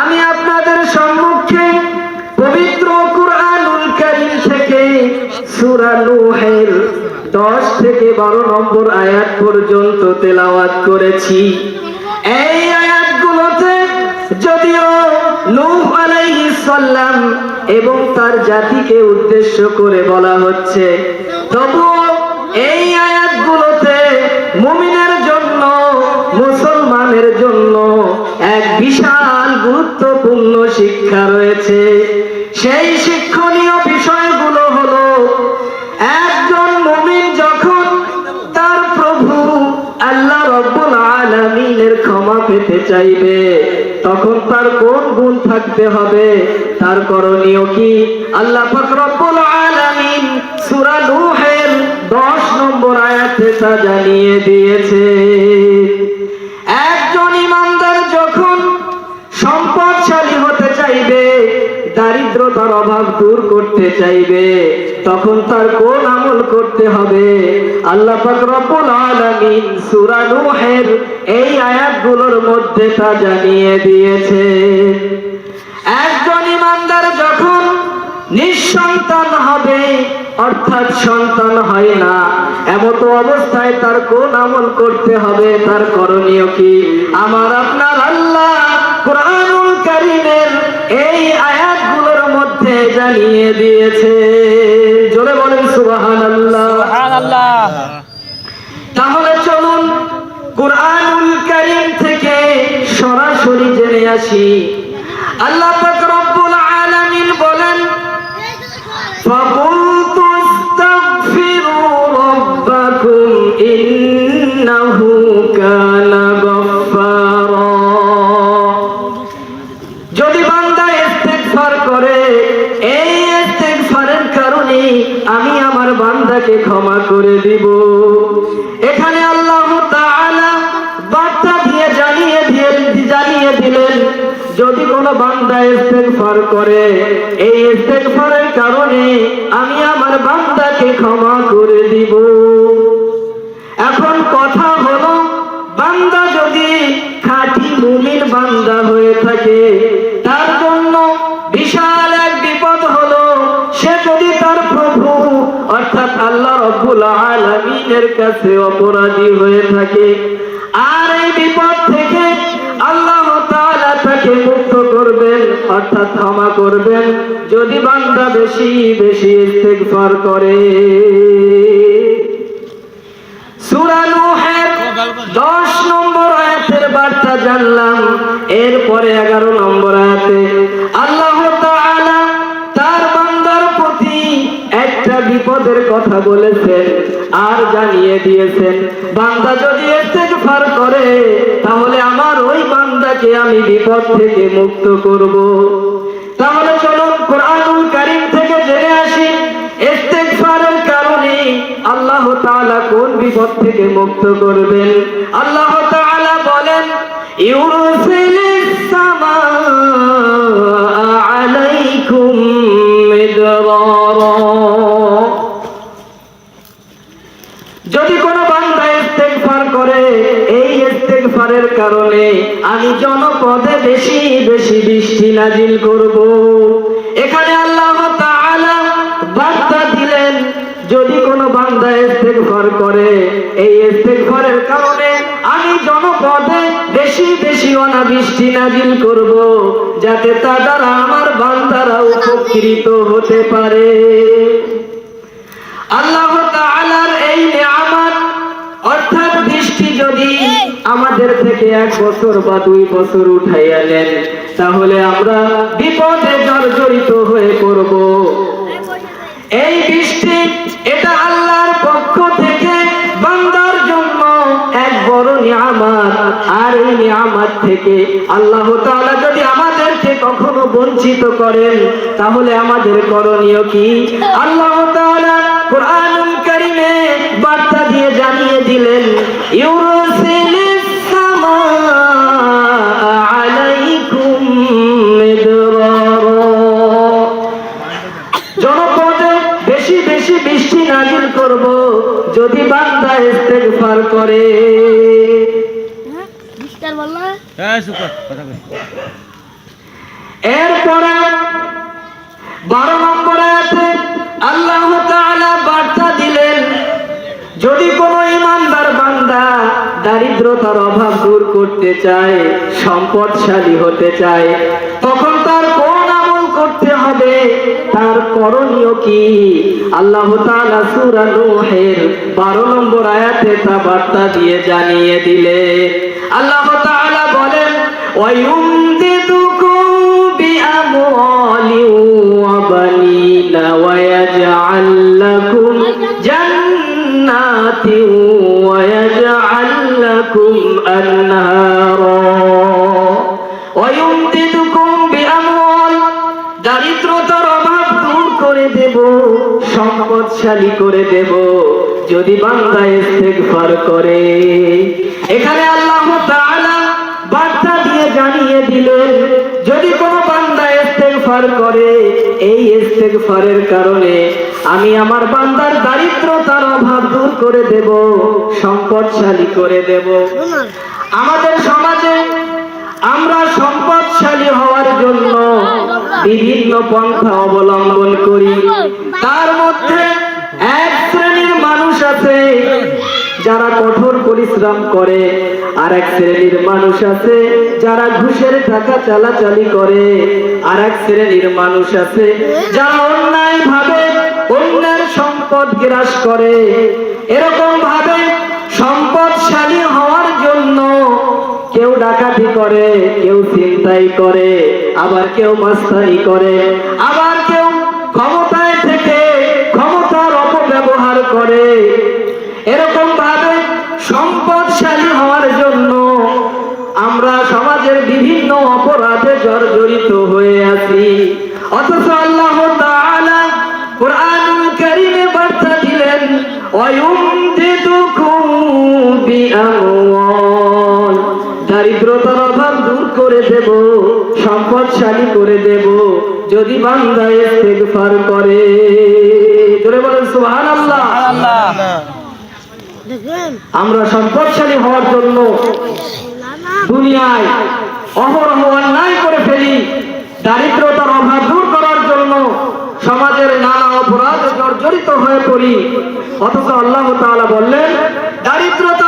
আমি আপনাদের সম্মুখে পবিত্র কুরআনুল কারীম থেকে সূরা নূহের 10 থেকে 12 নম্বর আয়াত পর্যন্ত তেলাওয়াত করেছি। এই আয়াতগুলোতে যদিও নূহ আলাইহিস সালাম এবং তার জাতিকে উদ্দেশ্য করে বলা হচ্ছে, তবুও এই গুরুত্বপূর্ণ শিক্ষা রয়েছে। সেই শিক্ষণীয় বিষয়গুলো হলো, একজন মুমিন যখন তার প্রভু আল্লাহ রব্বুল আলামিনের ক্ষমা পেতে চাইবে, তখন তার কোন গুণ থাকতে হবে, তার করণীয় কি? আল্লাহ পাক রব্বুল আলামিন সূরা নূহের 10 নম্বর আয়াতে তা জানিয়ে দিয়েছে। দারিদ্রতার অভাব দূর করতে চাইবে, তখন তার কোন আমল করতে হবে? আল্লাহ পাক রব্বুল আলামিন সূরা এই আয়াতগুলোর মধ্যে তা জানিয়ে দিয়েছে। একজন ইমানদার যখন নিঃসন্তান হবে, অর্থাৎ সন্তান হয় না, এমত অবস্থায় তার কোন আমল করতে হবে, তার করণীয় কি? আমার আপনার আল্লাহ কোরআনুল কারীমের এই মধ্যে জানিয়ে দিয়েছে জোরে বলেন সুবহানাল্লাহ সুবহানাল্লাহ তাহলে চলুন কোরআনুল কারীম থেকে সরাসরি জেনে আসি আল্লাহ পাক রব্বুল আলামিন বলেন فقلت استغفروا ربكم إنه ইস্তেগফার করে। এই ইস্তেগফারের কারণে আমি আমার বান্দাকে ক্ষমা করে দিব। এখন কথা হলো, বান্দা যদি খাঁটি মুমিন বান্দা হয়ে থাকে, তার জন্য বিশাল এক বিপদ হলো, সে যদি তার প্রভু, অর্থাৎ আল্লাহ রব্বুল আলামিনের কাছে অপরাধী হয়ে থাকে অর্থাৎ ক্ষমা করবেন, যদি বান্দা বেশি বেশি ইস্তেগফার করে। সূরা নূহের 10 নম্বর আয়াতের বার্তা জানলাম, এরপরে 11 নম্বর আয়াতে, আল্লাহ তাআলা তার বান্দার প্রতি একটা বিপদের কথা বলেছেন আর জানিয়ে দিয়েছেন, বান্দা যদি ইস্তেগফার করে, তাহলে আমার ওই বান্দাকে আমি বিপদ থেকে মুক্ত করব। তাহলে চলুন কোরআনুল কারিম থেকে জেনে আসি কারণে আল্লাহ তাআলা কোন বিপদ থেকে মুক্ত করবেন? আল্লাহ তাআলা বলেন ইউরসিলিস ইস্তেগফারের কারণে আমি জনপদে বেশি বেশি বৃষ্টি নাজিল করব। এখানে আল্লাহ বার্তা দিলেন, যদি কোনো বান্দা ইস্তেগফার করে, এই ইস্তেগফারের কারণে আমি জনপদে বেশি বেশি অনাবৃষ্টি নাজিল করব, যাতে তা দ্বারা আমার বান্দারা উপকৃত হতে পারে। আল্লাহ তাআলার এই নিয়ামত, অর্থাৎ যদি আমাদের থেকে এক বছর বা দুই বছর উঠাইয়া নেন, তাহলে আমরা বিপদে জর্জরিত হয়ে পড়ব। এই বৃষ্টি, এটা আল্লাহর পক্ষ থেকে বান্দার জন্য এক বড় নিয়ামত। আর এই নিয়ামত থেকে আল্লাহ তাআলা যদি আমাদেরকে কখনো বঞ্চিত করেন, তাহলে আমাদের করণীয় কি? আল্লাহ তাআলা কোরআনুল কারীমে বার্তা দিয়ে জানিয়ে দিলেন জনপদে বেশি বেশি বৃষ্টি নাজিল করব যদি বান্দা ইস্তেগফার করে। হ্যাঁ সুপার কথা কই। এরপরে বারো দরিদ্রতার অভাব দূর করতে চায়, সম্পদশালী হতে চায়। তখন তার কোন আমল করতে হবে? তার করণীয় কি? আল্লাহ তাআলা সূরা নূহের 12 নম্বর আয়াতে তা বার্তা দিয়ে জানিয়ে দিলে আল্লাহ তাআলা বলেন, ওয়ায়ুমদিদুকুম বিআমওয়ালি ওয়া বানিনা ওয়া লাকুম জান্নাতিন لكم أنهارا ويمددكم بأموال দারিদ্রতার অভাব দূর করে দেব সম্পদশালী করে দেব যদি বান্দা ইস্তেগফার করে এখানে আল্লাহ তাআলা বার্তা দিয়ে জানিয়ে দিলেন যদি কোনো বান্দা ইস্তেগফার করে এই ইস্তেগফারের কারণে আমি আমার বান্দার দারিদ্রতার অভাব দূর করে দেব সম্পদশালী করে দেব আমাদের সমাজে আমরা সম্পদশালী হওয়ার জন্য বিভিন্ন পন্থা অবলম্বন করি। তার মধ্যে এক শ্রেণির মানুষ আছে যারা কঠোর পরিশ্রম করে, আর এক শ্রেণির মানুষ আছে যারা ঘুষের টাকা চালাচালি করে, আর এক শ্রেণির মানুষ আছে যারা অন্যায় ভাবে অন্যের সম্পদ গ্রাস করে। এরকম ভাবে সম্পদশালী জন্য কেউ ডাকাতি করে কেউ চিন্তাই করে আবার কেউ মাস্তানি করে আবার বান্দা ইস্তেগফার করে। জোরে বলেন সুবহানাল্লাহ। আমরা সম্পদশালী হওয়ার জন্য দুনিয়ায় অহরহ অন্যায় করে ফেলি দারিদ্রতার অভাব দূর করার জন্য সমাজের নানা অপরাধ জর্জরিত হয়ে পড়ি। অথচ আল্লাহ তাআলা বললেন দারিদ্রতার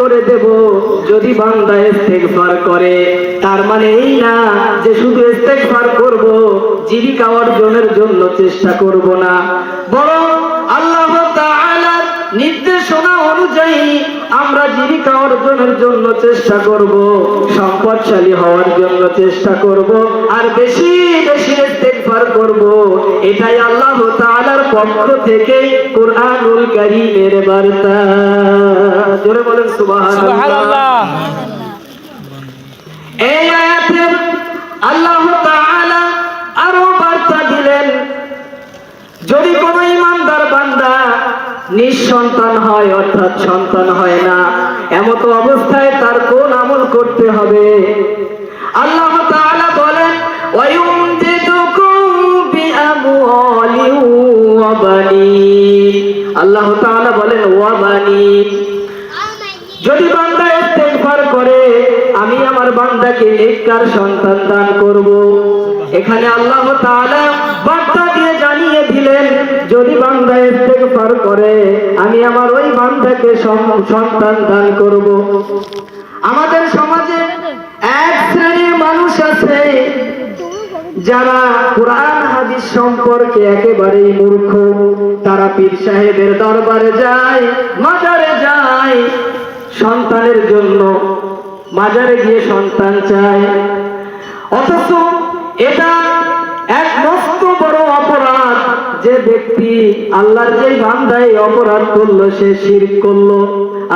করে দেব। যদি বান্দা ইস্তেগফার করে, তার মানে এই না যে শুধু ইস্তেগফার করব, জীবিকা অর্জনের জন্য চেষ্টা করব না। বরং আল্লাহ তাআলার নির্দেশনা অনুযায়ী আমরা জীবিকা অর্জনের জন্য চেষ্টা করব, সম্পদশালী হওয়ার জন্য চেষ্টা করব, আর বেশি বেশি ইস্তেগফার করব। এটাই আল্লাহ তাআলার পক্ষ থেকে কোরআনুল কারীমের বার্তা। জোরে বলেন সুবহানাল্লাহ। এই আয়াতে আল্লাহ তাআলা আরও বার্তা দিলেন। যদি কোন ইমানদার বান্দা নিঃসন্তান হয় অর্থাৎ সন্তান হয় না এমত অবস্থায় তার কোন আমল করতে হবে? আল্লাহ আল্লাহ তাআলা বলেন, ওয়া বানিন যদি বান্দা ইস্তেগফার করে, আমি আমার বান্দাকে নেককার সন্তান দান করব। এখানে আল্লাহ তাআলা বার্তা দিয়ে জানিয়ে দিলেন, যদি বান্দা ইস্তেগফার করে, আমি আমার ওই বান্দাকে সন্তান দান করব। আমাদের সমাজে এক শ্রেণির মানুষ আছে যারা কোরআন, হাদিস সম্পর্কে একেবারেই মূর্খ, তারা পীর সাহেবের দরবারে যায়, মাজারে যায়, সন্তানের জন্য মাজারে গিয়ে সন্তান চায়। অথচ এটা এক মস্ত বড় অপরাধ, যে ব্যক্তি আল্লাহর যে বান্দায় অপরাধ করল, সে শিরক করল।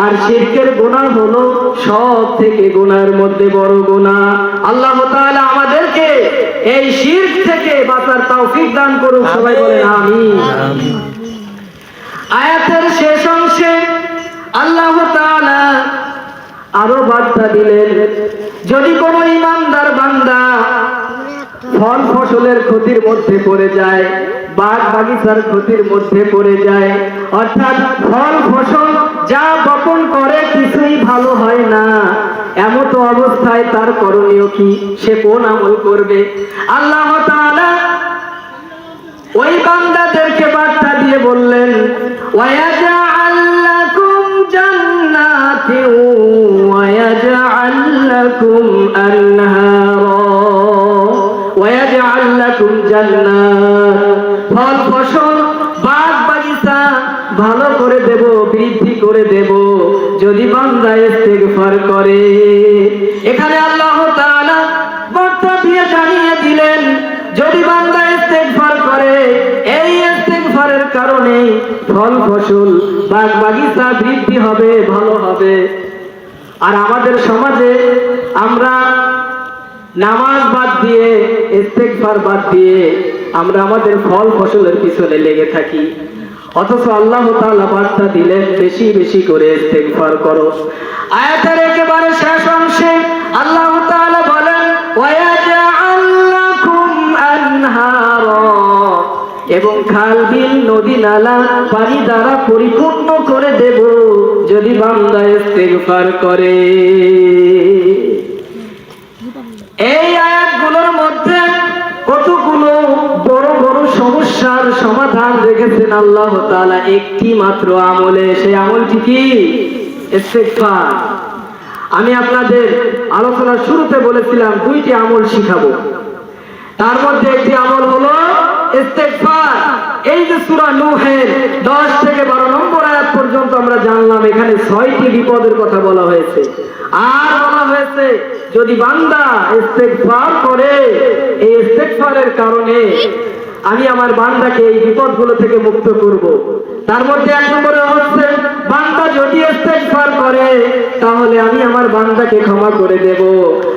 আর শিরকের গুনাহ হলো সব থেকে গুনার মধ্যে বড় গুনাহ আল্লাহ তাআলা আমাদেরকে এই শিরক থেকে বাঁচার তৌফিক দান করুন, সবাই বলেন আমিন। আয়াতের শেষ অংশে আল্লাহ তাআলা আরও বার্তা দিলেন, যদি কোনো ইমানদার বান্দা ফল ফসলের ক্ষতির মধ্যে পড়ে যায়, বাগ বাগিচার ক্ষতির মধ্যে পড়ে যায়, অর্থাৎ ফল ফসল যা বপন করে কিছুই ভালো হয় না এমত অবস্থায় তার করণীয় কি? সে কোন আমল করবে? আল্লাহ তাআলা ওই বান্দাদেরকে বার্তা দিয়ে বললেন, ওয়ায়াজআল লাকুম জান্নাতিন ওয়ায়াজআল আনহারা জান্নাত। ফল, ফসল, বাগ, বাগিচা ভালো করে দেব, বৃদ্ধি করে দেব। যদি বান্দা ইস্তেগফার করে, এখানে আল্লাহ তাআলা বার্তা দিয়ে জানিয়ে দিলেন, যদি বান্দা ইস্তেগফার করে, এই ইস্তেগফারের কারণে ফল ফসল বাগ বাগিচা বৃদ্ধি হবে, ভালো হবে। আর আমাদের সমাজে আমরা নামাজ বাদ দিয়ে, ইস্তেগফার বাদ দিয়ে আমরা আমাদের ফল ফসলের পিছনে লেগে থাকি। অথচ আল্লাহ তাআলা বার্তা দিলেন, বেশি বেশি করে ইস্তেগফার করো। আয়াতের একেবারে শেষ অংশে আল্লাহ তাআলা বলেন ওয়ায়াজআল লাকুম আনহারা এবং খাল, বিল, নদী, নালা পানি দ্বারা পরিপূর্ণ করে দেব, যদি বান্দা ইস্তেগফার করে। এই আয়াতগুলোর মধ্যে কতগুলো বড় বড় সমস্যার সমাধান রেখেছেন আল্লাহ তাআলা একটি মাত্র আমলে। সেই আমলটি কি? আমি আপনাদের আলোচনার শুরুতে বলেছিলাম, দুইটি আমল শিখাবো। তার মধ্যে একটি আমল হলো এই যে সূরা নূহের 10 থেকে 12 নম্বর আয়াত পর্যন্ত আমরা জানলাম, এখানে ছয়টি বিপদের কথা বলা হয়েছে। আর বলা হয়েছে, যদি বান্দা করে, এই কারণে আমি আমার বান্দাকে এই বিপদগুলো থেকে মুক্ত করব। তার মধ্যে এক নম্বরে হচ্ছে, বান্দা যদি ইস্তেগফার করে, তাহলে আমি আমার বান্দাকে ক্ষমা করে দেব।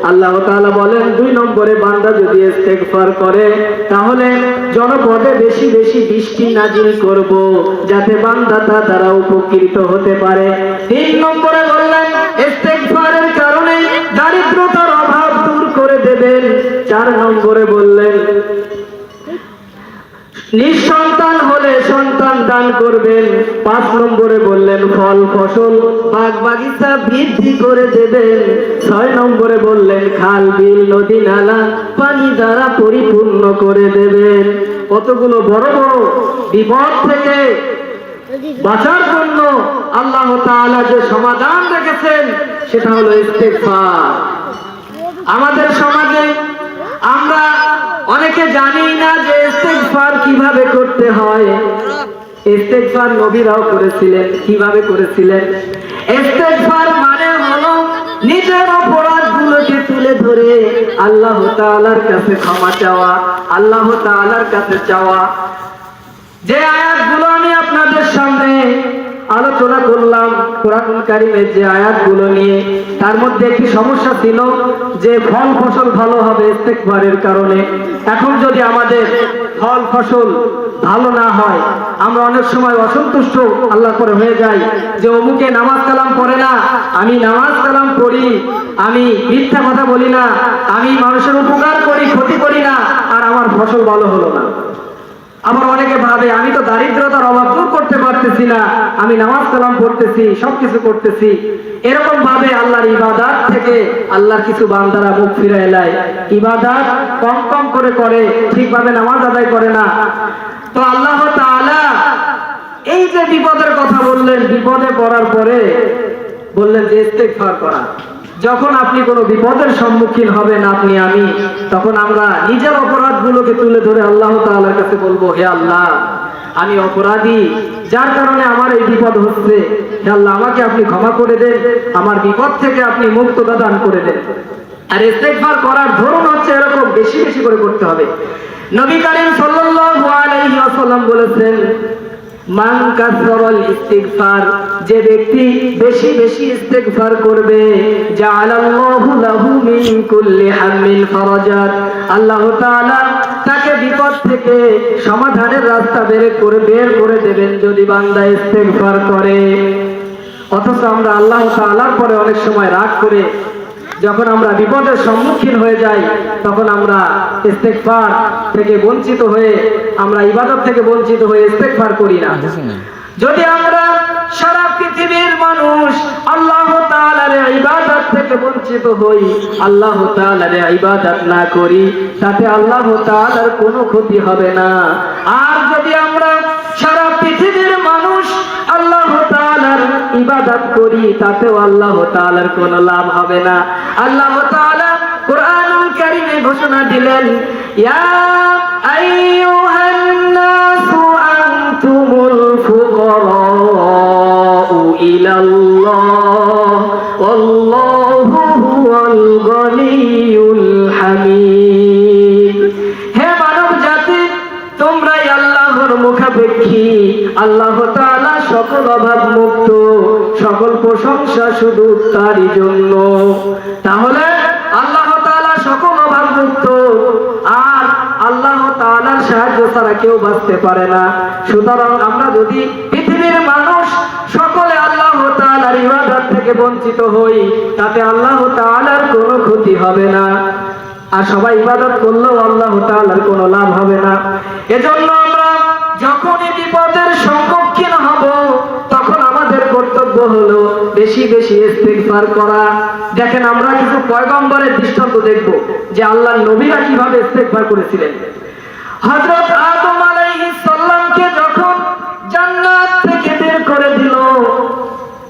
আল্লাহ তাআলা বলেন, দুই নম্বরে বান্দা যদি ইস্তেগফার করে, তাহলে জনপদে বেশি বেশি বৃষ্টি নাজিল করব, যাতে বান্দা তা দ্বারা উপকৃত হতে পারে। তিন নম্বরে নিঃসন্তান হলে সন্তান দান করবেন। পাঁচ নম্বরে বললেন, ফল, ফসল, বাগ বাগিচা বৃদ্ধি করে দেবেন। ছয় নম্বরে বললেন, খাল, বিল, নদী, নালা, পানি দ্বারা পরিপূর্ণ করে দেবেন। কতগুলো বড় বড় বিপদ থেকে বাঁচার জন্য আল্লাহ তাআলা যে সমাধান রেখেছেন, সেটা হলো ইস্তেগফার। আমাদের সমাজে আমরা অনেকে জানি না যে ইস্তেগফার কীভাবে করতে হয়। ইস্তেগফার নবীরাও করেছিলেন। কীভাবে করেছিলেন? ইস্তেগফার মানে হলো নিজের অপরাধগুলোকে তুলে ধরে, আল্লাহ তাআলার কাছে ক্ষমা চাওয়া, আল্লাহ তাআলার কাছে চাওয়া। যে আয়াতগুলো আমি আপনাদের সামনে আলোচনা করলাম কোরআনুল কারিমের যে আয়াতগুলো নিয়ে। তার মধ্যে একটি সমস্যা ছিল যে ফল ফসল ভালো হবে ইস্তেকবারের কারণে। এখন যদি আমাদের ফল ফসল ভালো না হয়, আমরা অনেক সময় অসন্তুষ্ট আল্লাহ করে হয়ে যাই যে অমুকে নামাজ কালাম পড়ে না, আমি নামাজ কালাম পড়ি, আমি মিথ্যা কথা বলি না, আমি মানুষের উপকার করি, ক্ষতি করি না, আর আমার ফসল ভালো হলো না। আবার অনেকে ভাবে, আমি তো দারিদ্রতার অভাব দূর করতে পারতেছি না, আমি নামাজ কালাম পড়তেছি, সবকিছু করতেছি। এরকম ভাবে আল্লাহর ইবাদাত থেকে আল্লাহর কিছু বান্দারা মুখ ফিরে এলায় ইবাদাত কম কম করে করে, ঠিকভাবে নামাজ আদায় করে না। তো আল্লাহ এই যে বিপদের কথা বললেন, বিপদে পড়ার পরে বললেন যে, ইস্তেগফার করা। যখন আপনি কোনো বিপদের সম্মুখীন হবেন, আপনি, আমি, তখন আমরা নিজের অপরাধগুলোকে তুলে ধরে আল্লাহ তাআলার কাছে বলব, হে আল্লাহ আমি অপরাধী। যার কারণে আমার এই বিপদ হচ্ছে। আল্লাহ, আমাকে আপনি ক্ষমা করে দেন। আমার বিপদ থেকে আপনি মুক্ততা দান করে দেন। আর ইস্তেগফার করার ধরন হচ্ছে এরকম, বেশি বেশি করে করতে হবে। নবী করিম সাল্লাল্লাহু আলাইহি ওয়াসাল্লাম বলেছেন, মান কাসরাল ইস্তিগফার যে ব্যক্তি বেশি বেশি ইস্তিগফার করবে, জাআলাল্লাহু লাহু মিন কুল্লি হামিল ফারাজাত। আল্লাহ তাআলা বিপদ থেকে সমাধানের রাস্তা বের করে বের করে দেবেন যদি বান্দা ইস্তিগফার করে। অথচ আমরা আল্লাহ তাআলার পরে অনেক সময় রাগ করে যখন আমরা বিপদের সম্মুখীন হয়ে যাই তখন আমরা ইস্তেকফার থেকে বঞ্চিত হয়ে আমরা ইবাদত থেকে বঞ্চিত হয়ে ইস্তেকফার করি না। যদি আমরা সারা পৃথিবীর মানুষ আল্লাহ ইবাদত থেকে বঞ্চিত হই। আল্লাহ ইবাদত না করি, তাতে আল্লাহ তাআলার কোনো ক্ষতি হবে না। আর যদি আমরা সারা পৃথিবীর মানুষ আল্লাহ ইবাদত করি, তাতেও আল্লাহ কোনো লাভ হবে না। আল্লাহ তাআলা কোরআনুল ঘোষণা দিলেন, ইয়া আইয়ুহান হে মানব জাতি আল্লাহর মুখাপেক্ষী। আল্লাহ সকল অভাব মুক্ত, সকল প্রশংসা শুধু তারই জন্য। তাহলে আল্লাহ তাআলা সকল অভাব মুক্ত, আর আল্লাহ সাহায্য ছাড়া কেউ বাঁচতে পারে না। সুতরাং আমরা যদি পৃথিবীর মানুষ সকলে তাআলার ইবাদত থেকে বঞ্চিত হই, তাতে আল্লাহ তাআলার কোনো ক্ষতি হবে না। আর সবাই ইবাদত করলেও আল্লাহ তাআলার কোনো লাভ হবে না। এজন্য আমরা যখনই বিপদের সম্মুখীন হব, তখন আমাদের কর্তব্য হলো বেশি বেশি ইস্তেগফার করা। দেখেন আমরা কিছু পয়গম্বরের দৃষ্টান্ত দেখব, যে আল্লাহ নবীরা কীভাবে ইস্তেগফার করেছিলেন। হযরত আদম আলাইহিস সালামকে যখন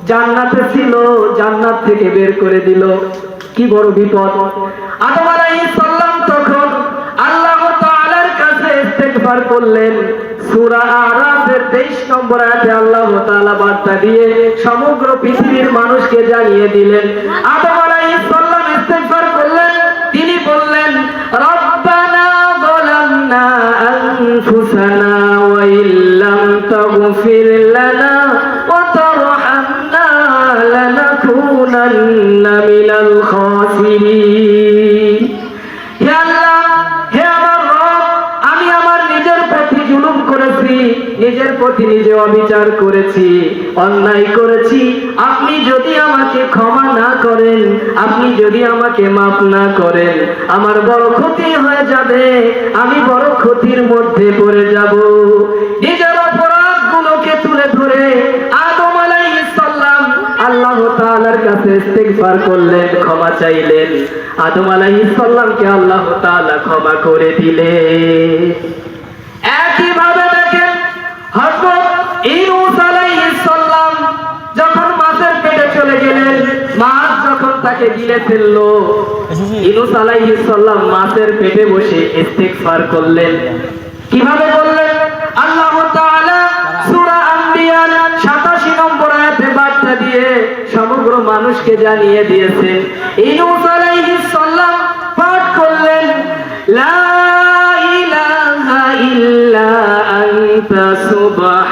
জান্নাতে ছিল, জান্নাত থেকে বের করে দিল। কি বড় বিপদ। আদম আলাইহিস সালাম তখন আল্লাহ তাআলার কাছে ইস্তেগফার করলেন। সূরা আরাফের 23 নম্বর আয়াতে আল্লাহ তাআলা বার্তা দিয়ে সমগ্র পৃথিবীর মানুষকে জানিয়ে দিলেন, আদম অবিচার করেছি, অন্যায় করেছি। আপনি যদি আমাকে ক্ষমা না করেন, আপনি যদি আমাকে মাফ না করেন, আমার বড় ক্ষতি হয়ে যাবে, আমি বড় ক্ষতির মধ্যে পড়ে যাব। নিজের অপরাধ গুলোকে তুলে ধরে আদম আল্লাহ কাছে করলেন, ক্ষমা চাইলেন। আদম আল্লাহ তাআলা ক্ষমা করে দিলেন। একইভাবে দেখেন যখন গিলে ফেলল। ইউনূস আলাইহিস সালাম মাছের পেটে বসে ইস্তেগফার করলেন। কীভাবে বললেন? আল্লাহ তাআলা সূরা আম্বিয়ার 87 নম্বর আয়াতে বার্তা দিয়ে সমগ্র মানুষকে জানিয়ে দিয়েছেন ইউনূস আলাইহিস সালাম পাঠ করলেন লা ইলাহা ইল্লা আনতা সুবহানাকা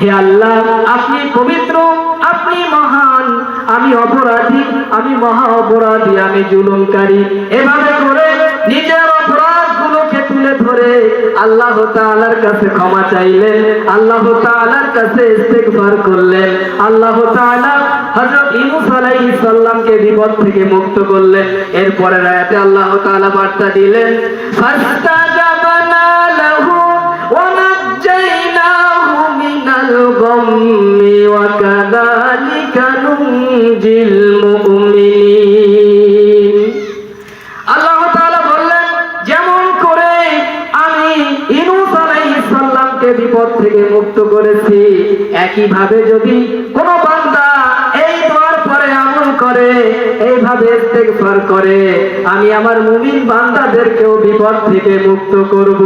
হে আল্লাহ আপনি পবিত্র আপনি মহান আমি অপরাধী আমি মহা অপরাধী আমি জুলুমকারী। এভাবে করে নিজের অপরাধ গুলোকে তুলে ধরে আল্লাহ তাআলার কাছে ক্ষমা চাইলেন আল্লাহ তাআলার কাছে ইস্তেগফার করলেন আল্লাহ তাআলা হযরত ইউনূস আলাইহিস সালামকে বিপদ থেকে মুক্ত করলেন। এরপরে আয়াতে আল্লাহ তাআলা বার্তা দিলেন وكذلك ننجي المؤمنين আল্লাহ তাআলা বললেন যেমন করে আমি ইনুস আলাইহিস সালামকে বিপদ থেকে মুক্ত করেছি একই ভাবে যদি কোনো বান্দা এই দোয়ার পরে আমল করে এইভাবে ইস্তেগফার করে আমি আমার মুমিন বান্দাদেরকেও বিপদ থেকে মুক্ত করব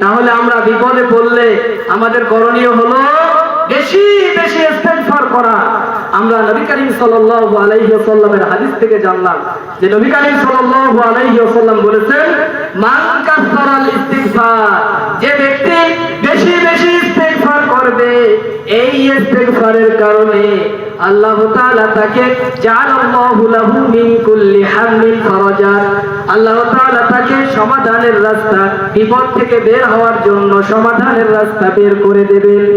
তাহলে আমরা বিপদে পড়লে আমাদের করণীয় হলো বেশি বেশি ইস্তেগফার করা। আমরা নবী করিম সাল্লাল্লাহু আলাইহি ওয়াসাল্লামের হাদিস থেকে জানলাম যে নবী করিম সাল্লাল্লাহু আলাইহি ওয়াসাল্লাম বলেছেন, মান কাসরাল ইস্তিগফার যে ব্যক্তি বেশি বেশি ইস্তেগফার করবে, এই ইস্তেগফারের কারণে আল্লাহ তাআলা তাকে জাআলাল্লাহু লাহু মিন কুল্লি হাম্মিন ফারাজা। আল্লাহ তাআলা তাকে সমাধানের রাস্তা বিপদ থেকে বের হওয়ার জন্য সমাধানের রাস্তা বের করে দেবেন।